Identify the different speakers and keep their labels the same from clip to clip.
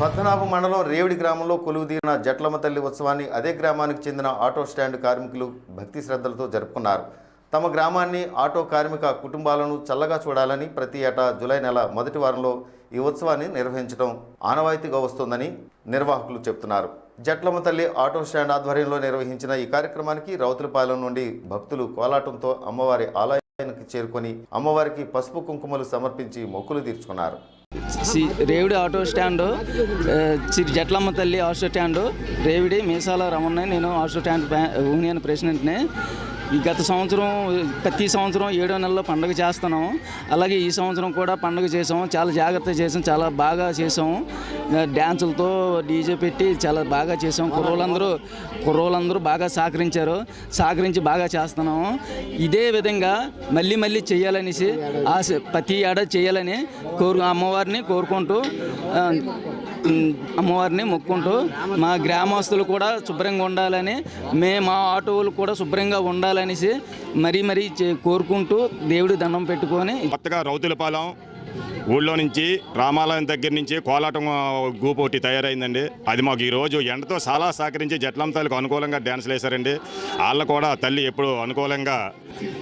Speaker 1: పద్మనాభ మండలం రేవిడి గ్రామంలో కొలువుదీరిన జట్లమ్మ తల్లి ఉత్సవాన్ని అదే గ్రామానికి చెందిన ఆటో స్టాండ్ కార్మికులు భక్తి శ్రద్ధలతో జరుపుకున్నారు. తమ గ్రామాన్ని ఆటో కార్మిక కుటుంబాలను చల్లగా చూడాలని ప్రతి ఏటా జూలై నెల మొదటి వారంలో ఈ ఉత్సవాన్ని నిర్వహించడం ఆనవాయితీగా వస్తోందని నిర్వాహకులు చెబుతున్నారు. జట్లమ్మ తల్లి ఆటో స్టాండ్ ఆధ్వర్యంలో నిర్వహించిన ఈ కార్యక్రమానికి రౌతులపాలెం నుండి భక్తులు కోలాటంతో అమ్మవారి ఆలయానికి చేరుకొని అమ్మవారికి పసుపు కుంకుమలు సమర్పించి మొక్కులు తీర్చుకున్నారు.
Speaker 2: రేవిడి ఆటో స్టాండ్ శ్రీ జట్లమ్మ తల్లి ఆటో స్టాండ్ రేవిడి మీసాల రమణ నేను ఆటో స్టాండ్ యూనియన్ ప్రెసిడెంట్ని. గత సంవత్సరం ప్రతి సంవత్సరం ఏడో నెలలో పండుగ చేస్తున్నాం అలాగే ఈ సంవత్సరం కూడా పండుగ చేసాం చాలా జాగ్రత్త చేసాం చాలా బాగా చేసాం డ్యాన్సులతో డీజే పెట్టి చాలా బాగా చేసాం కుర్రోళ్ళందరూ కుర్రోళ్ళందరూ బాగా సహకరించారు. సహకరించి బాగా చేస్తున్నాము. ఇదే విధంగా మళ్ళీ మళ్ళీ చేయాలనేసి ఆశ ప్రతి ఏడాది చేయాలని కోరు అమ్మవారిని కోరుకుంటూ అమ్మవారిని మొక్కుంటూ మా గ్రామస్తులు కూడా శుభ్రంగా ఉండాలని మేము మా ఆటోలు కూడా శుభ్రంగా ఉండాలనేసి మరీ మరీ చే- కోరుకుంటూ దేవుడి దండం పెట్టుకొని
Speaker 3: కొత్తగా రౌతులపాలెం ఊళ్ళో నుంచి రామాలయం దగ్గర నుంచి కోలాటం ఆ, గ్రూప్ ఒకటి తయారైందండి. అది మాకు ఈరోజు ఎండతో చాలా సహకరించి జట్లంతాలకు అనుకూలంగా డ్యాన్స్లు వేశారండి. వాళ్ళు కూడా తల్లి ఎప్పుడు అనుకూలంగా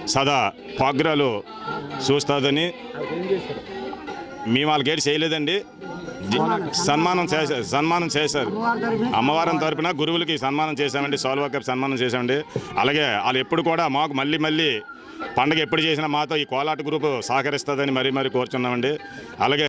Speaker 3: సదా పాగ్రాలు చూస్తుందని మేము వాళ్ళకి ఏడు చేయలేదండి. సన్మానం చేశారు సన్మానం చేశారు. అమ్మవారం తరపున గురువులకి సన్మానం చేశామండి. సోల్వా కప్ సన్మానం చేశామండి. అలాగే వాళ్ళు ఎప్పుడు కూడా మాకు మళ్ళీ మళ్ళీ పండగ ఎప్పుడు చేసినా మాతో ఈ కోలాట గ్రూపు సహకరిస్తుందని మరీ మరీ కోరుచున్నామండి. అలాగే